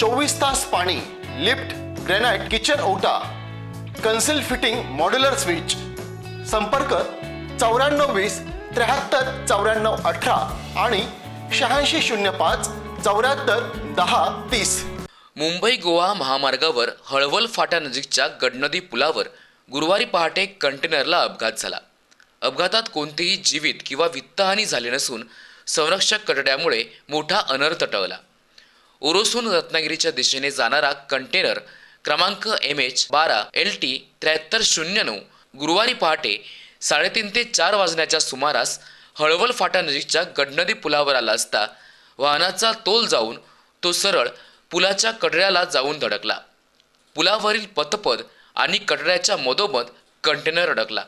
चोवीस तास पाणी लिफ्ट ग्रेनाइट किचन ओटा कन्सिल फिटिंग मॉड्युलर स्विच. संपर्क चौऱ्याण्णव वीस त्र्याहत्तर चौऱ्याण्णव अठरा आणि शहाऐंशी शून्य पाच चौऱ्याहत्तर दहा तीस. मुंबई गोवा महामार्गावर हळवल फाट्यानजीकच्या गडनदी पुलावर गुरुवारी पहाटे कंटेनरला अपघात झाला. अपघातात कोणतीही जीवित किंवा वित्तहानी झाली नसून संरक्षक कटड्यामुळे मोठा अनर्थ टळला. ओरोसून रत्नागिरीच्या दिशेने जाणारा कंटेनर क्रमांक एम एच बारा एल टी त्र्याहत्तर शून्य नऊ गुरुवारी पहाटे साडेतीन ते चार वाजण्याच्या सुमारास हळवल फाटानजीकच्या गडनदी पुलावर आला असता वाहनाचा तोल जाऊन तो सरळ पुलाच्या कटड्याला जाऊन धडकला. पुलावरील पथपद आणि कटड्याच्या मधोमध कंटेनर अडकला.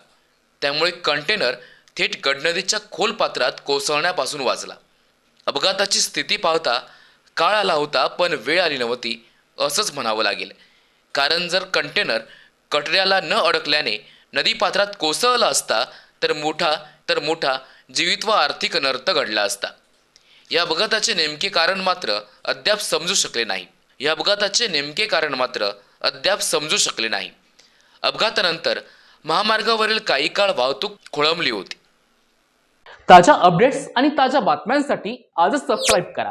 त्यामुळे कंटेनर थेट गडनदीच्या खोल पात्रात कोसळण्यापासून वाचला. अपघाताची स्थिती पाहता काळ आला होता पण वेळ आली नव्हती असंच म्हणावं लागेल. कारण जर कंटेनर कटऱ्याला न अडकल्याने नदीपात्रात कोसळला असता तर मोठा तर मोठा जीवित व आर्थिक अनर्थ घडला असता. या अपघाताचे नेमके कारण मात्र अद्याप समजू शकले नाही. या अपघाताचे नेमके कारण मात्र अद्याप समजू शकले नाही. अपघातानंतर महामार्गावरील काही काळ वाहतूक खोळंबली होती. ताज्या अपडेट्स आणि ताज्या बातम्यांसाठी आजच सबस्क्राईब करा.